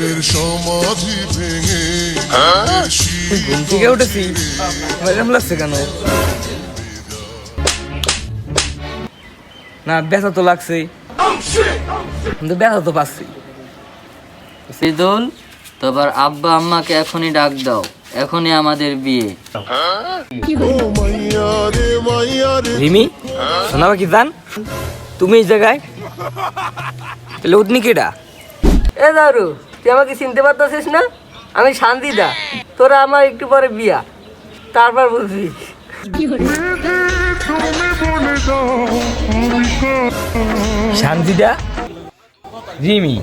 প্রেমের সমাধি ভেঙে ঘুম থেকে উঠেছি। এরকম লাগছে কেন? না ব্যথা তো লাগছে কিন্তু ব্যথা তো পাচ্ছি। সিদুল তোমার আব্বা আম্মাকে এখনই ডাক দাও। এখনই আমাদের বিয়ে। ও মাইয়া রে রিমি শোনা কি জান? তুমি এই জায়গায়? তাহলে উঠনি কেডা? এ দারু তুই আমাকে চিনতে পারতেছিস না? আমি শান্তিদা। তোরা আমার একটু পরে বিয়া। তারপর বুঝবি। শান্তিদা? রিমি।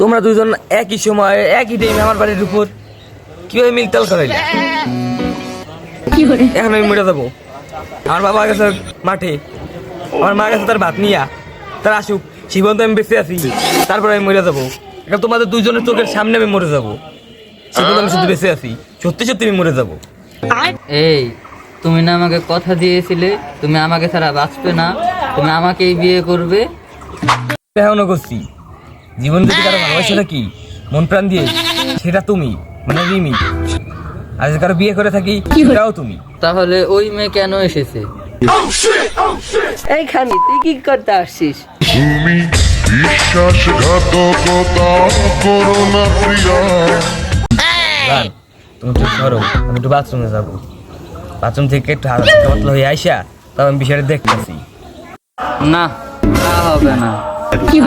তোমরা দুজন একই সময় একই টাইমে আমার বাড়ির উপর কীভাবে মিলতাল করাইলে? এখন আমি মরে যাব। আমার বাবা গেছে মাঠে আমার মা গেছে তার ভাত নিয়া তার আসুক। জীবন্ত আমি বেঁচে আছি। তারপরে আমি মরে যাব। এখন তোমাদের দুজনের চোখের সামনে আমি মরে যাব। জীবন আমি শুধু বেঁচে আছি। সত্যি সত্যি আমি মরে যাব। এই তুমি না আমাকে কথা দিয়েছিলে তুমি আমাকে ছাড়া বাঁচবে না তুমি আমাকেই বিয়ে করবে। এখনও করছি। জীবন যদি কারও ভালোবাসে নাকি মন প্রাণ দিয়ে সেটা তুমি মানে রিমি। আর যদি কারও বিয়ে করে থাকি সেটাও তুমি। তাহলে ওই মেয়ে কেন এসেছে? এইখানে তুই কি করতে আসছিস? তুমি বিশ্বাসঘাতকতা করো না প্রিয়া। তুমি একটু ধরো আমি একটু বাথরুমে যাব। বাথরুম থেকে একটু পাতলা হয়ে আইসা তখন বিষয়টা দেখতেছি। না তা হবে না।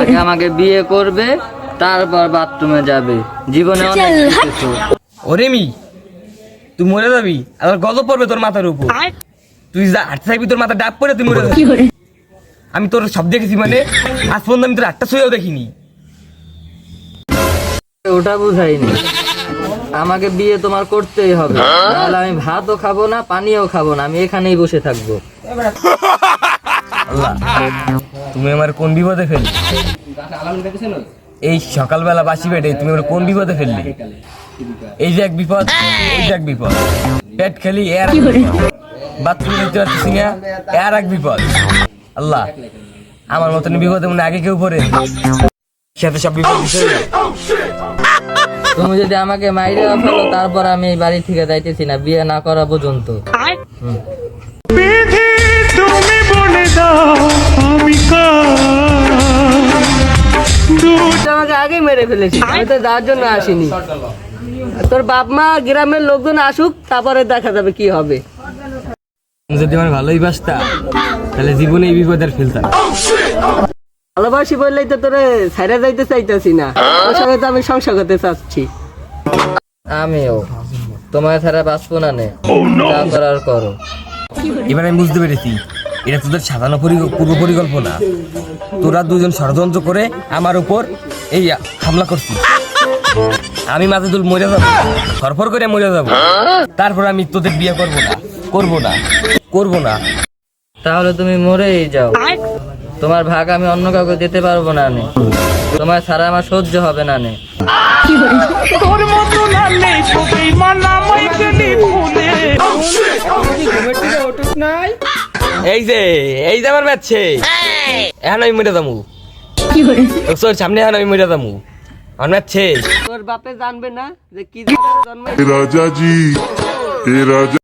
আগে আমাকে বিয়ে করবে তারপর বাথরুমে যাবে। জীবনে অনেক কিছু ও রেমি তুই মরে যাবি আর গল্প পড়বে তোর মাথার উপর। তুই যা হাঁটতে থাকবি তোর মাথা ডাব পরে তুই মরে যাবি। আমি তোর সব দেখেছি মানে। আজ পর্যন্ত আমি তোর একটা শুয়েও দেখিনি। ওটা বুঝাইনি। আমাকে বিয়ে তোমার করতেই হবে। নাহলে আমি ভাতও খাব না পানিও খাব না আমি এখানেই বসে থাকব। তুমি আমার কোন বিপদে ফেললি? এই সকালবেলা বাসি পেটে তুমি আমার কোন বিপদে ফেললি? এই যে এক বিপদ এই যে এক বিপদ। পেট খেলি এর বাথরুম দিতে পারতেছি না এর এক বিপদ। আল্লাহ আমার মতন বিপদে মনে আগে কেউ পড়ে। সাথে সব বিপদ তুমি যদি আমাকে মাইরে ফেলো তারপর আমি এই বাড়ি থেকে যাইতেছি না বিয়ে না করা পর্যন্ত। তুই আমাকে আগে মেরে ফেলেছিস আমি তো যার জন্য আসিনি। তোর বাপ মা গ্রামের লোকজন আসুক তারপরে দেখা যাবে কি হবে। যদি আমার ভালোই বাসতা তাহলে জীবনে এই বিপদ আর ফেলতাম ভালোবাসি বললেই তো তোরে ছাইরা যাইতে চাইতেছি না। তোর সঙ্গে তো আমি সংসার করতে চাচ্ছি। আমিও। তোমার ছাড়া বাঁচবো না নে। যা করার করো। এবার আমি বুঝতে পেরেছি এটা তোদের সাজানো পরি- পূর্ব পরিকল্পনা। তোরা দুজন ষড়যন্ত্র করে আমার উপর এই হামলা করছিস। আমি মাঝে দুল মরে যাব ফরফর করে মরে যাব। তারপর আমি তোদের বিয়ে করব না। করব না করব না। তাহলে তুমি মরেই যাও। তোমার ভাগ আমি অন্য কাউকে দিতে পারব না নে তোমার ছাড়া আমার সহ্য হবে না নে তোর মতো না নেই সবাই মানা মাইকে ভুলে এই যে এই যে আমার ম্যাচছে এখন আমি মরে যাব। তোর সামনে এখন আমি মরে যাব। আমার ম্যাচছে তোর বাপে জানবে না যে কি জন্ম রাজাজি এ রাজা